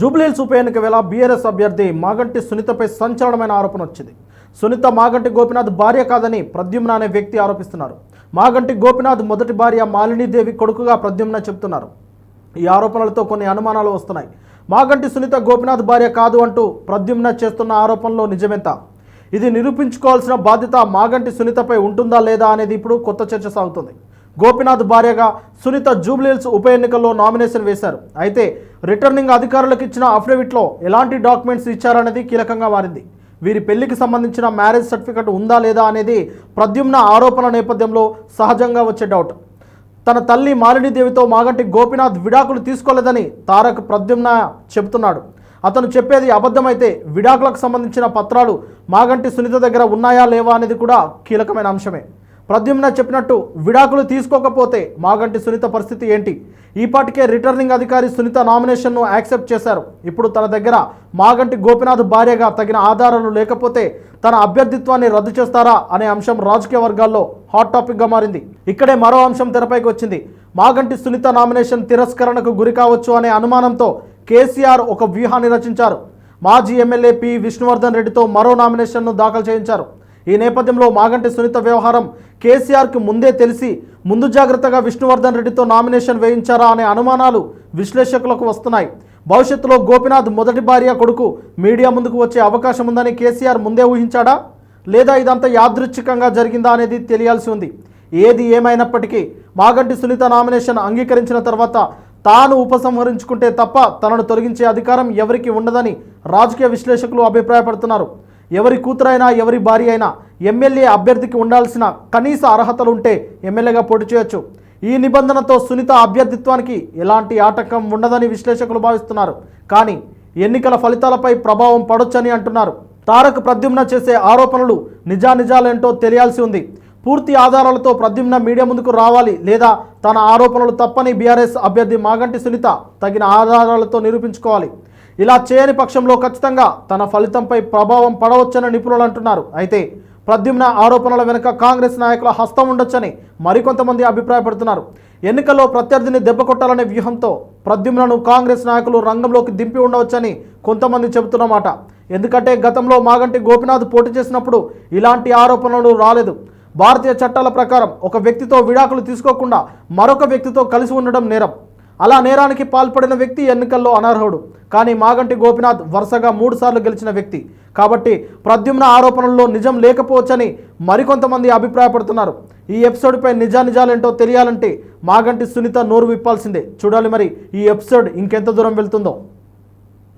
జూబ్లీహిల్స్ ఉప ఎన్నిక వేళ బీఆర్ఎస్ అభ్యర్థి మాగంటి సునీతపై సంచలనమైన ఆరోపణ వచ్చింది. సునీత మాగంటి గోపినాథ్ భార్య కాదని ప్రద్యుమ్న అనే వ్యక్తి ఆరోపిస్తున్నారు. మాగంటి గోపినాథ్ మొదటి భార్య మాలినీదేవి కొడుకుగా ప్రద్యుమ్న చెబుతున్నారు. ఈ ఆరోపణలతో కొన్ని అనుమానాలు వస్తున్నాయి. మాగంటి సునీత గోపినాథ్ భార్య కాదు అంటూ ప్రద్యుమ్న చేస్తున్న ఆరోపణలో నిజమెంత? ఇది నిరూపించుకోవాల్సిన బాధ్యత మాగంటి సునీతపై ఉంటుందా లేదా అనేది ఇప్పుడు కొత్త చర్చ సాగుతుంది. గోపినాథ్ భార్యగా సునీత జూబ్లీహిల్స్ ఉప ఎన్నికల్లో నామినేషన్ వేశారు. అయితే రిటర్నింగ్ అధికారులకు ఇచ్చిన అఫిడవిట్లో ఎలాంటి డాక్యుమెంట్స్ ఇచ్చారనేది కీలకంగా మారింది. వీరి పెళ్ళికి సంబంధించిన మ్యారేజ్ సర్టిఫికెట్ ఉందా లేదా అనేది ప్రద్యుమ్న ఆరోపణ నేపథ్యంలో సహజంగా వచ్చే డౌట్ తన తల్లి మాలినీదేవితో మాగంటి గోపినాథ్ విడాకులు తీసుకోలేదని తారక్ ప్రద్యుమ్న చెబుతున్నాడు. అతను చెప్పేది అబద్ధమైతే విడాకులకు సంబంధించిన పత్రాలు మాగంటి సునీత దగ్గర ఉన్నాయా లేవా అనేది కూడా కీలకమైన అంశమే. ప్రద్యుమ్న చెప్పినట్టు విడాకులు తీసుకోకపోతే మాగంటి సునీత పరిస్థితి ఏంటి? ఈపాటికే రిటర్నింగ్ అధికారి సునీత నామినేషన్ను యాక్సెప్ట్ చేశారు. ఇప్పుడు తన దగ్గర మాగంటి గోపినాథ్ భార్యగా తగిన ఆధారాలు లేకపోతే తన అభ్యర్థిత్వాన్ని రద్దు చేస్తారా అనే అంశం రాజకీయ వర్గాల్లో హాట్ టాపిక్గా మారింది. ఇక్కడే మరో అంశం తెరపైకి వచ్చింది. మాగంటి సునీత నామినేషన్ తిరస్కరణకు గురి కావచ్చు అనే అనుమానంతో కేసీఆర్ ఒక వ్యూహాన్ని రచించారు. మాజీ ఎమ్మెల్యే పి విష్ణువర్ధన్ రెడ్డితో మరో నామినేషన్ను దాఖలు చేయించారు. ఈ నేపథ్యంలో మాగంటి సునీత వ్యవహారం కేసీఆర్కి ముందే తెలిసి ముందు జాగ్రత్తగా విష్ణువర్ధన్ రెడ్డితో నామినేషన్ వేయించారా అనే అనుమానాలు విశ్లేషకులకు వస్తున్నాయి. భవిష్యత్తులో గోపినాథ్ మొదటి భార్య కొడుకు మీడియా ముందుకు వచ్చే అవకాశం ఉందని కేసీఆర్ ముందే ఊహించాడా? లేదా ఇదంతా యాదృచ్ఛికంగా జరిగిందా అనేది తెలియాల్సి ఉంది. ఏది ఏమైనప్పటికీ మాగంటి సునీత నామినేషన్ అంగీకరించిన తర్వాత తాను ఉపసంహరించుకుంటే తప్ప తనను తొలగించే అధికారం ఎవరికి ఉండదని రాజకీయ విశ్లేషకులు అభిప్రాయపడుతున్నారు. ఎవరి కూతురైనా ఎవరి భార్య అయినా ఎమ్మెల్యే అభ్యర్థికి ఉండాల్సిన కనీస అర్హతలు ఉంటే ఎమ్మెల్యేగా పోటీ చేయొచ్చు. ఈ నిబంధనతో సునీత అభ్యర్థిత్వానికి ఎలాంటి ఆటంకం ఉండదని విశ్లేషకులు భావిస్తున్నారు. కానీ ఎన్నికల ఫలితాలపై ప్రభావం పడొచ్చని అంటున్నారు. తారక్ ప్రద్యుమ్న చేసే ఆరోపణలు నిజానిజాలేంటో తెలియాల్సి ఉంది. పూర్తి ఆధారాలతో ప్రద్యుమ్న మీడియా ముందుకు రావాలి లేదా తన ఆరోపణలు తప్పని బీఆర్ఎస్ అభ్యర్థి మాగంటి సునీత తగిన ఆధారాలతో నిరూపించుకోవాలి. ఇలా చేయని పక్షంలో ఖచ్చితంగా తన ఫలితంపై ప్రభావం పడవచ్చని నిపుణులు అంటున్నారు. అయితే ప్రద్యుమ్న ఆరోపణల వెనుక కాంగ్రెస్ నాయకుల హస్తం ఉండొచ్చని మరికొంతమంది అభిప్రాయపడుతున్నారు. ఎన్నికల్లో ప్రత్యర్థిని దెబ్బకొట్టాలనే వ్యూహంతో ప్రద్యుమ్నను కాంగ్రెస్ నాయకులు రంగంలోకి దింపి ఉండవచ్చని కొంతమంది చెబుతున్నమాట ఎందుకంటే గతంలో మాగంటి గోపినాథ్ పోటీ చేసినప్పుడు ఇలాంటి ఆరోపణలు రాలేదు. భారతీయ చట్టాల ప్రకారం ఒక వ్యక్తితో విడాకులు తీసుకోకుండా మరొక వ్యక్తితో కలిసి ఉండడం నేరం. అలా నేరానికి పాల్పడిన వ్యక్తి ఎన్నికల్లో అనర్హుడు. కానీ మాగంటి గోపినాథ్ వరుసగా మూడుసార్లు గెలిచిన వ్యక్తి. కాబట్టి ప్రద్యుమ్న ఆరోపణల్లో నిజం లేకపోవచ్చని మరికొంతమంది అభిప్రాయపడుతున్నారు. ఈ ఎపిసోడ్పై నిజానిజాలేంటో తెలియాలంటే మాగంటి సునీత నోరు విప్పాల్సిందే. చూడాలి మరి ఈ ఎపిసోడ్ ఇంకెంత దూరం వెళ్తుందో.